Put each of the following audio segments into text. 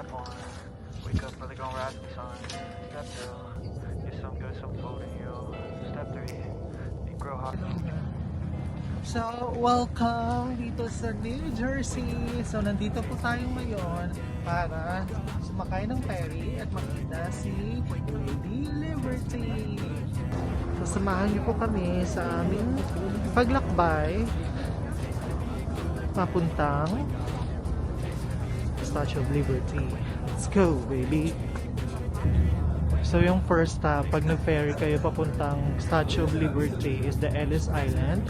Step one, wake up early, gonna rise the sun. Step two, get some good, some food in you. Step three, eat grow hot. So, welcome dito sa New Jersey. So, nandito po tayo ngayon para sumakay ng ferry at makita si Lady Liberty. So, samahan niyo po kami sa aming paglakbay papuntang Statue of Liberty. Let's go, baby! So yung first stop, pag nag-ferry kayo papuntang Statue of Liberty is the Ellis Island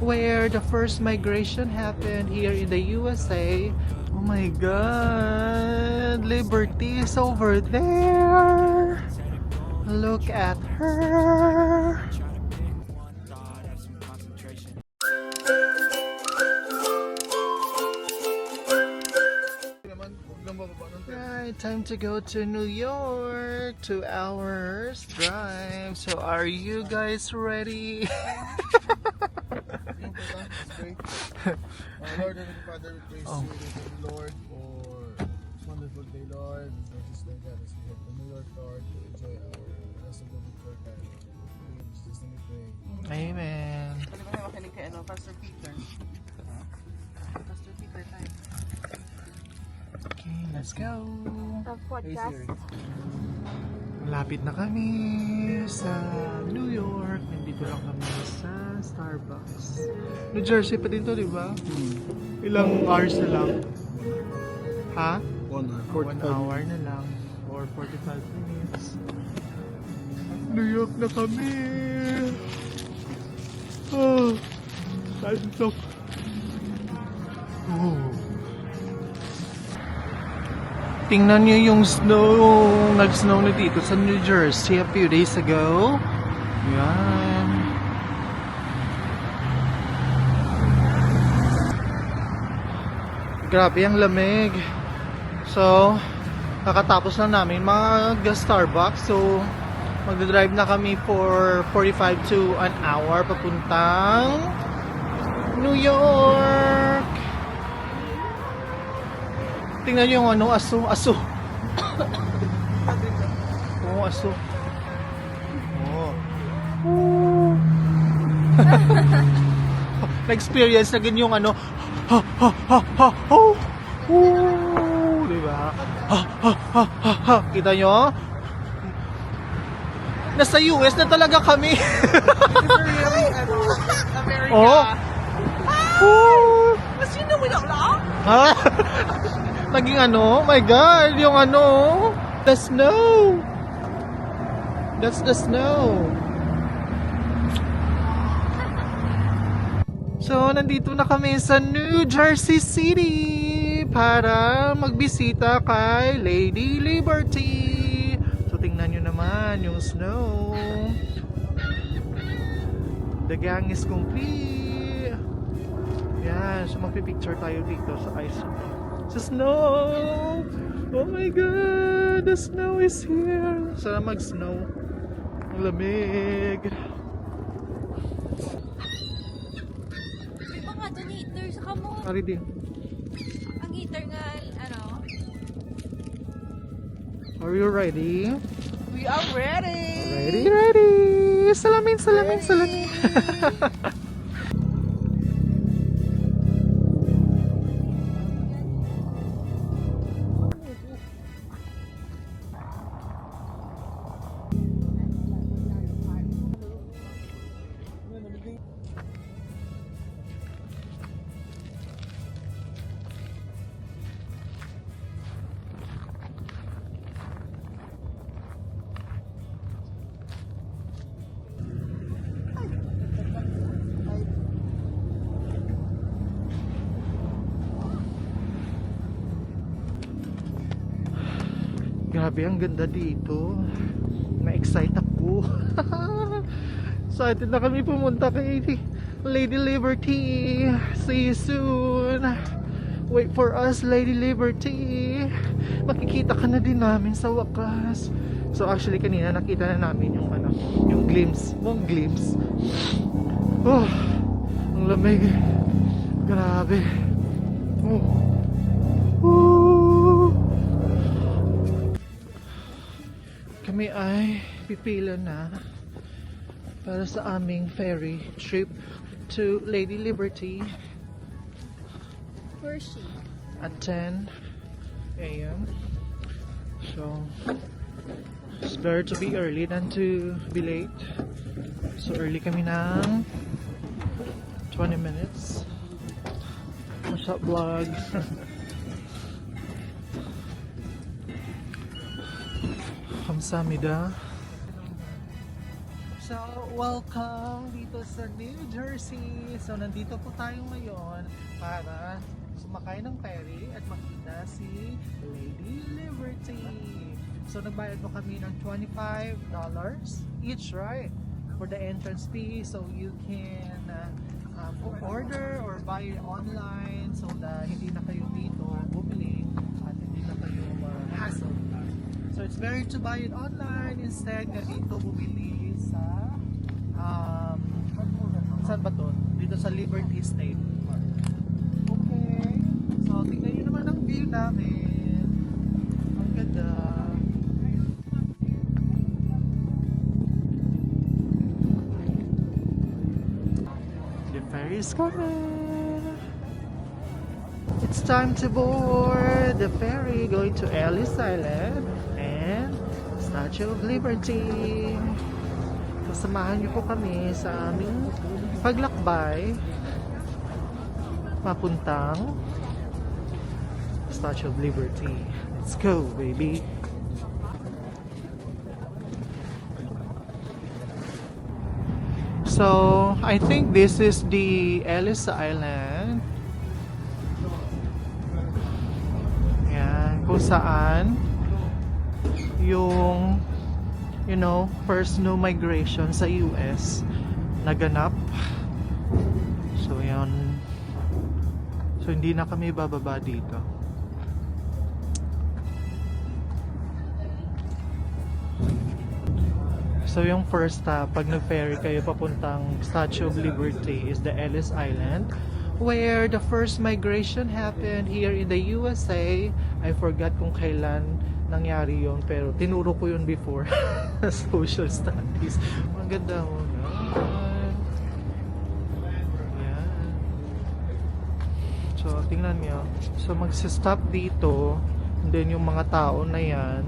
where the first migration happened here in the USA. Oh my god! Liberty is over there! Look at her! Time to go to New York. Two hours drive. So, are you guys ready? Our Lord and Father, we praise Oh. you, thank you, Lord, for this wonderful day, Lord. Just like that, as we to New York, Lord, to enjoy our rest of the week, Lord God. In Jesus' name we pray. Amen. Pastor Peter? Pastor Peter tayo. Okay, let's go. Hey, Malapit na kami sa New York. Nandito lang kami sa Starbucks. New Jersey pa din to, di ba? Ilang hours na lang? Ha? One hour. One hour na lang. Or 45 minutes. New York na kami! Oh, time to... Oh. Tingnan nyo yung snow, nag-snow na dito sa New Jersey a few days ago. Yan. Grabe ang lamig. So, kakatapos lang namin mag-Starbucks. So, magdadrive na kami for 45 to an hour papuntang New York. Tingnan niyo yung ano, aso, aso. Oo, aso. Oo. Oo. Na-experience na ganyan yung ano, ha, ha, ha, ha, ho. Oo, di ba? Ha, ha, ha, ha, ha. Kita nyo? Nasa US na talaga kami. Really, ano, America. oh. Oo. Mas yun na wala lang. Ha? Naging ano? Oh my God, yung ano? The snow. That's the snow. So, nandito na kami sa New Jersey City para magbisita kay Lady Liberty. So, tingnan nyo naman yung snow. The gang is complete. Yan, so magpipicture tayo dito sa ice. Sa snow! Oh my god! The snow is here! Sana mag-snow. Ang lamig. May mga donator sa kamo. Pari din. Ang heater nga, ano, Are you ready? We are ready. Ready, ready! Salamin, salamin, salamin! Grabe, ang ganda dito. Na-excite ako. Excited na kami pumunta kay Lady Liberty. See you soon. Wait for us, Lady Liberty. Makikita ka na din namin sa wakas. So actually kanina nakita na namin yung ano, yung glimpse, mong glimpse. Oh, ang lamig. Grabe. Oh. Kami ay pipila na para sa aming ferry trip to Lady Liberty Hershey. at 10 a.m. So, it's better to be early than to be late. So, early kami ng 20 minutes. What's up, vlog? Kamsamida. So, welcome dito sa New Jersey. So, nandito po tayo ngayon para sumakay ng ferry at makita si Lady Liberty. So, nagbayad po kami ng $25 each, right? For the entrance fee. So, you can uh, uh, order or buy online so that hindi na kayo dito bumili at hindi na kayo uh, hassle. So it's better to buy it online instead na dito bumili sa um, saan ba to? Dito sa Liberty State. Okay. So tingnan nyo naman ang view namin. Ang ganda. The ferry is coming. It's time to board the ferry going to Ellis Island and Statue of Liberty. Kasamahan niyo po kami sa aming paglakbay papuntang Statue of Liberty. Let's go, baby! So, I think this is the Ellis Island. Yan, kung saan yung you know, first no migration sa US naganap. So, yan. So, hindi na kami bababa dito. So, yung first stop, pag nag-ferry kayo papuntang Statue of Liberty is the Ellis Island where the first migration happened here in the USA. I forgot kung kailan nangyari yon pero tinuro ko yun before social studies. Ang ganda mo naman. Yan. So, tingnan nyo. So, magsistop dito. And then, yung mga tao na yan.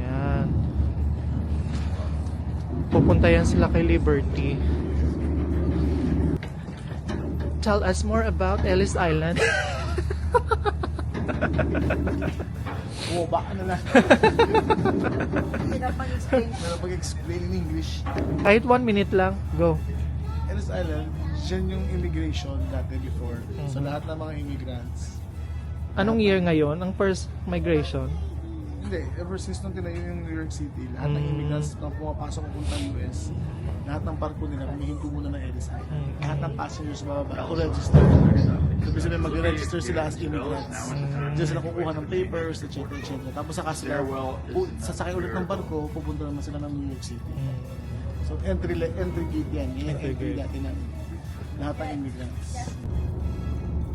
Yan. Pupunta yan sila kay Liberty. Tell us more about Ellis Island. Oo, baka na lang. Pinapag-explain. Pero pag-explain in English, Kahit one minute lang. Go. Ellis Island, dyan yung immigration dati before. So Mhm. lahat ng mga immigrants. Anong year ngayon? Ang first migration? Hindi, ever since nung tinayo yung New York City, lahat ng Mm. immigrants na pumapasok papunta US, lahat ng barko nila, humihinto muna ng Ellis Island. Mm. Lahat ng passengers bababa, ako register. Sabi sabi, mag-register sila as immigrants. Diyan sila kukuha ng papers, etc. etc. Tapos saka sila, sasakay ulit ng barko, pupunta naman sila ng New York City. So entry entry gate yan. Yan Entry entry gate. dati ng lahat ng immigrants.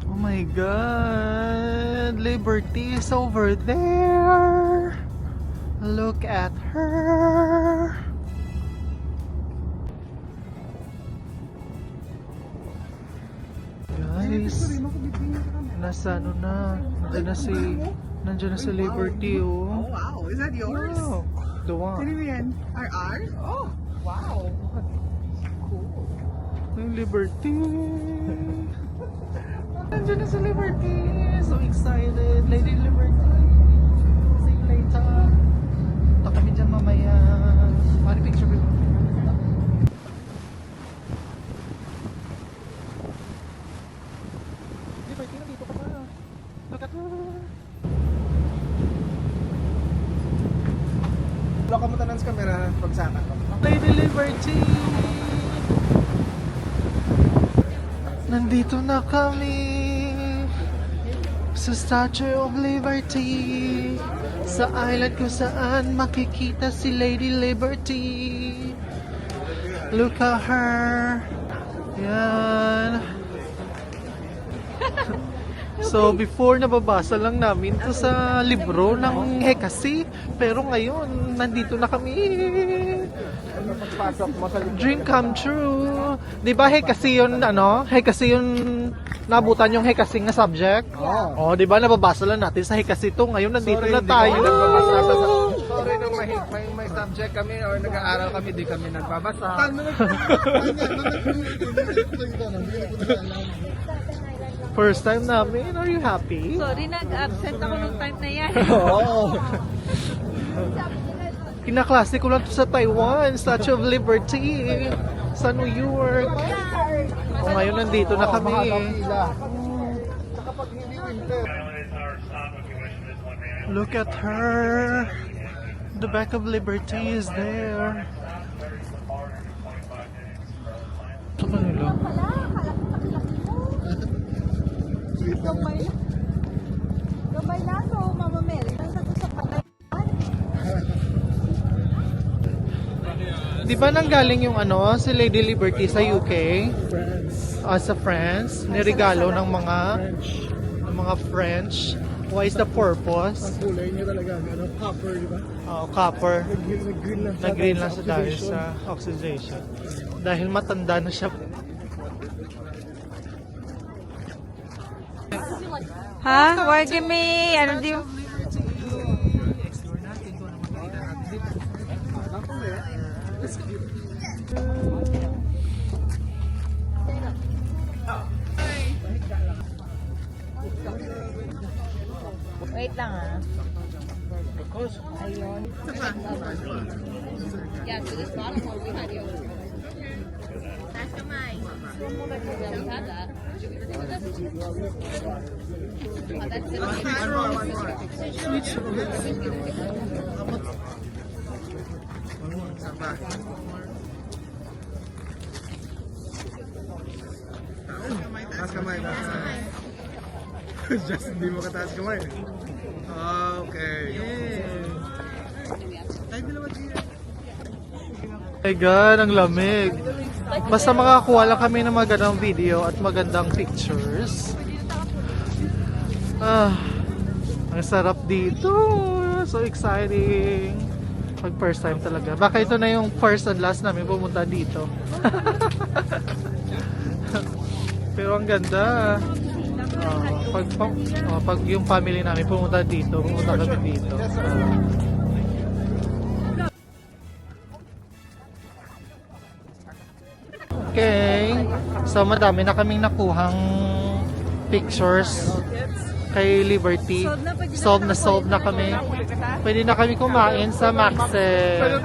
Oh my god! Liberty is over there! Look at her! Guys, nasa ano na, nandiyan na si, nandiyan na si Liberty oh. Oh, wow. Is that yours? Wow, the one. Sino yan? Ours? Oh, wow. Cool. Yung Liberty. Nandiyan na si Liberty. So excited. Lady Liberty. See you later. Ito kami dyan mamaya. Ano picture ko? Liberty, nandito ka pa. Look at her. Ka mo tanan sa camera pagsaka ko. Lady Liberty! Nandito na kami sa Statue of Liberty sa island kung saan makikita si Lady Liberty. Look at her. Yan. So, before nababasa lang namin to sa libro ng Hekasi. Pero ngayon, nandito na kami. Dream come true. Di ba Hekasi yun, ano? Hekasi yun, nabutan yung Hekasi nga subject? Oo. Oh, di ba nababasa lang natin sa Hekasi to. Ngayon, nandito na tayo. Sorry nung may, may, may subject kami or nag-aaral kami, di kami nagbabasa. First time namin. Are you happy? Sorry, nag-absent ako nung time na yan. Oo. Kinaklase ko lang to sa Taiwan, Statue of Liberty, sa New York. O ngayon nandito na kami. Look at her. The back of Liberty is there. Gamay na. Gamay na so, Mama Mary. Nasa sa patay. Di ba nanggaling yung ano, si Lady Liberty sa UK? Ah, sa France, nirigalo ng mga ng mga French. What is the purpose? Kulay niya talaga, ano, copper, di ba? Oh, copper. Nag-green lang siya. Nag-green lang siya dahil sa oxidation. Dahil matanda na siya. Ha? Give me, ano di Wait lang ah. Ayun. Yeah, so this bottom one we had yours. That's kamay. Yeah, we had that. Taas kamay, taas kamay. Just hindi mo kataas kamay. Okay. Tayo dalawa dito. My God, ang lamig. Basta makakuha lang kami ng magandang video at magandang pictures. Ah, ang sarap dito. So exciting. Pag first time talaga. Baka ito na yung first and last namin pumunta dito. Pero ang ganda. Ah, pag, ah, pag yung family namin pumunta dito, pumunta kami dito. Ah. Okay. So madami na kaming nakuhang pictures kay Liberty. Solve na solve na kami. Pwede na kami kumain sa Max's.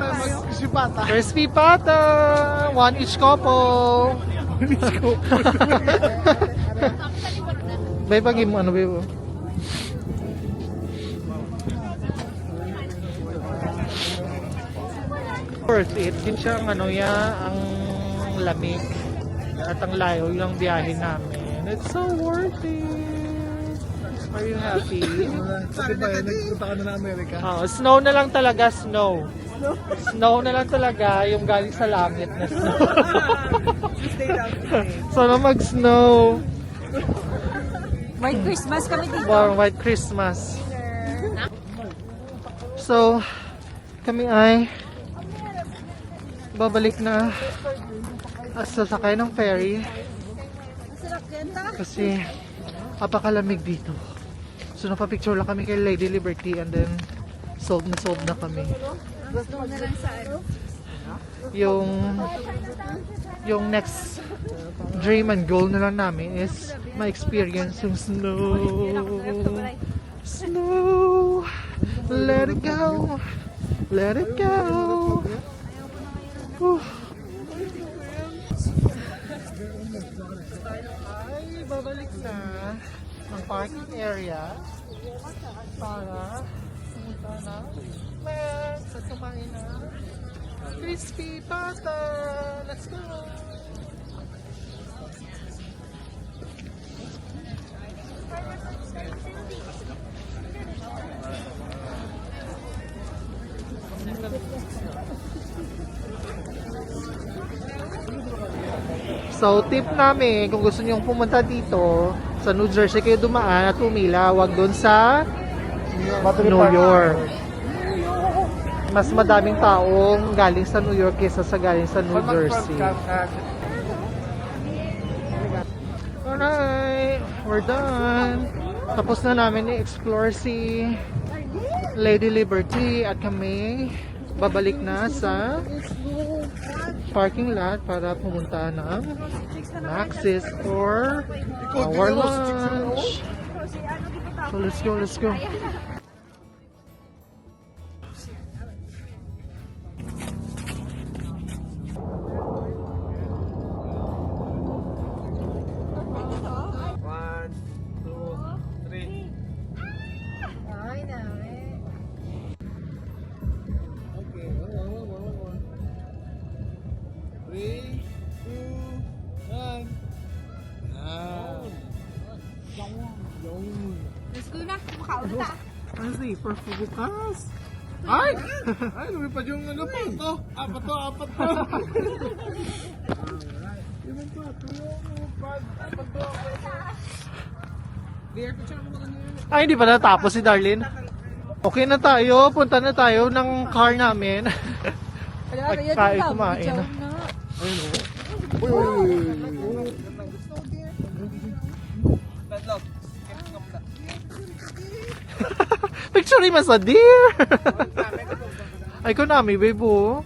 Sipata. Crispy pata! One each couple! Bay, pag mo ano, bay mo? Worth it. Din siya ang ano ya, ang lamig at ang layo yung biyahe namin. It's so worth it. Are you happy? Kasi ba, nagpunta ka na ng Amerika. Oh, snow na lang talaga, snow. Snow na lang talaga yung galing sa langit na snow. Sana mag-snow. White Christmas kami dito. Wow, White Christmas. So, kami ay babalik na at sasakay ng ferry kasi apakalamig dito. So, napapicture lang kami kay Lady Liberty and then sold na sold na kami. Yung yung next dream and goal na lang namin is ma-experience yung snow. Snow. Let it go. Let it go. Whew. Ay, babalik na ang parking area para pumunta na Max at kumain na crispy pasta. Let's go! So, tip namin, kung gusto nyo pumunta dito sa New Jersey kayo dumaan at umila, wag doon sa New. York. Mas madaming taong galing sa New York kaysa sa galing sa New Jersey. Alright, we're done. Tapos na namin i-explore si Lady Liberty at kami babalik na sa parking lot para pumunta ng Maxis for our lunch. So let's go, let's go. Three, two, one. Ah. Yung. Let's go na. Makaon na. Ang zipper po bukas. Ay! Ay, lumipad yung ano pa. Ito. Apat to, apat to. Yung ito, lumipad. Apat to, apat to. Clear picture mo kanina. Ay, hindi pa natapos si Darlene. Okay na tayo. Punta na tayo ng car namin. Ay, kain kumain na. Uy, uy, uy, uy. Picture mo sa deer. Ay, ko nami, babe, oh.